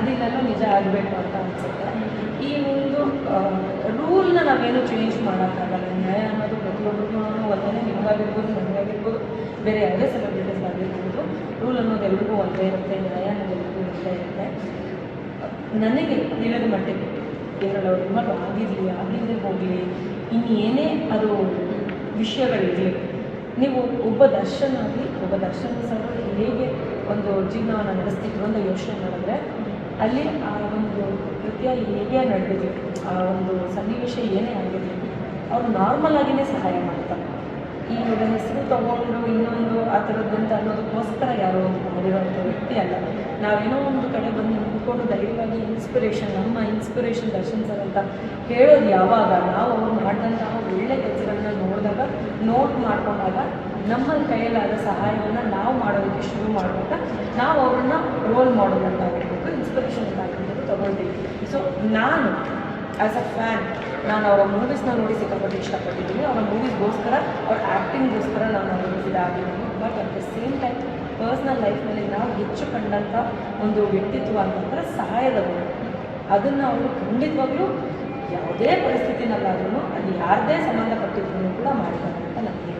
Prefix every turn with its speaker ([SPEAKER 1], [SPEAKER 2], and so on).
[SPEAKER 1] ಅದಿಲ್ಲೆಲ್ಲೋ ನಿಜ ಆಗಬೇಕು ಅಂತ ಅನಿಸುತ್ತೆ. ಈ ಒಂದು ರೂಲ್ನ ನಾವೇನು ಚೇಂಜ್ ಮಾಡೋಕ್ಕಾಗಲ್ಲ. ನ್ಯಾಯ ಅನ್ನೋದು ಪ್ರತಿಯೊಬ್ಬರಿಗೂ ಒಂದೇ, ನಿಮಗಾಗಿರ್ಬೋದು ನನಗಾಗಿರ್ಬೋದು ಬೇರೆ ಯಾವುದೇ ಸೆಲೆಬ್ರಿಟೀಸ್ ಆಗಿರ್ಬೋದು, ರೂಲ್ ಅನ್ನೋದು ಎಲ್ರಿಗೂ ಒಂದೇ ಇರುತ್ತೆ, ನ್ಯಾಯ ಅನ್ನೋದು ಎಲ್ರಿಗೂ ಒಂದೇ ಇರುತ್ತೆ. ನನಗೆ ತಿಳಿದ ಮಟ್ಟಿಗೆ ಅವ್ರ ಏನಾದ್ರು ಆಗಿರಲಿ ಆಗಿಲ್ಲದೆ ಹೋಗಲಿ. ಇನ್ನೇನೇ ಅದು ವಿಷಯಗಳಿರಲಿ ನೀವು ಒಬ್ಬ ದರ್ಶನ ಆಗಿ ಒಬ್ಬ ದರ್ಶನ ಸಹ ಹೇಗೆ ಒಂದು ಜೀವನವನ್ನು ನಡೆಸ್ತಿದ್ರು ಅಂತ ಯೋಚನೆ ಮಾಡಿದ್ರೆ ಅಲ್ಲಿ, ಆ, ಒಂದು ಕೃತ್ಯ ಹೇಗೆ ನಡೆದಿದೆ, ಆ, ಒಂದು ಸನ್ನಿವೇಶ ಏನೇ ಆಗಿದೆ, ಅವ್ರು ನಾರ್ಮಲ್ ಆಗಿನೇ ಸಹಾಯ ಮಾಡ್ತಾರೆ. ಈ ಒಂದು ಹೆಸರು ತಗೊಂಡು ಇನ್ನೊಂದು ಆ ಥರದ್ದಂತ ಅನ್ನೋದಕ್ಕೋಸ್ಕರ ಯಾರೋ ಒಂದು ಮಾಡಿರೋಂಥ ವ್ಯಕ್ತಿ ಅಲ್ಲ. ನಾವೇನೋ ಒಂದು ಕಡೆ ಬಂದು ನಿಂತ್ಕೊಂಡು ಧೈರ್ಯವಾಗಿ ಇನ್ಸ್ಪಿರೇಷನ್ ನಮ್ಮ ಇನ್ಸ್ಪಿರೇಷನ್ ದರ್ಶನ್ ಸರ್ ಅಂತ ಹೇಳೋದು ಯಾವಾಗ, ನಾವು ಅವ್ರು ಮಾಡಿದಂತಹ ಒಳ್ಳೆ ಕೆಲಸಗಳನ್ನ ನೋಡಿದಾಗ ನೋಟ್ ಮಾಡ್ಕೊಂಡಾಗ ನಮ್ಮ ಕೈಯಲ್ಲಾದ ಸಹಾಯವನ್ನು ನಾವು ಮಾಡೋದಕ್ಕೆ ಶುರು ಮಾಡುವಾಗ ನಾವು ಅವ್ರನ್ನ ರೋಲ್ ಮಾಡೋದಂತಾಗುತ್ತೆ ಇನ್ಸ್ಪಿರೇಷನ್ ಆಗಿರ್ಬೇಕು ತಗೊಳ್ತೀವಿ ಸೊ ನಾನು ಆ್ಯಸ್ ಅ ಫ್ಯಾನ್ ನಾನು ಅವರ ಮೂವೀಸ್ನ ನೋಡಿ ಸಿಕ್ಕಾಪಟ್ಟು ಇಷ್ಟಪಟ್ಟಿದ್ದೀನಿ. ಅವರ ಮೂವೀಸ್ಗೋಸ್ಕರ ಅವ್ರ ಆ್ಯಕ್ಟಿಂಗ್ಗೋಸ್ಕರ ನಾನು ಅವ್ರಿಗೆ ಇದಾಗಿದ್ದೀನಿ but at the same time personal ಲೈಫ್ನಲ್ಲಿ ನಾವು ಹೆಚ್ಚು ಕಂಡಂಥ ಒಂದು ವ್ಯಕ್ತಿತ್ವ ಅಂತಂದರೆ ಸಹಾಯದವರು. ಅದನ್ನು ಅವರು ಖಂಡಿತವಾಗ್ಲೂ ಯಾವುದೇ ಪರಿಸ್ಥಿತಿನಲ್ಲಾದ್ರೂ ಅದು ಯಾರದೇ ಸಂಬಂಧಪಟ್ಟಿದ್ರು ಕೂಡ ಮಾಡಿದ್ದಾರೆ ಅಂತ ನನಗೆ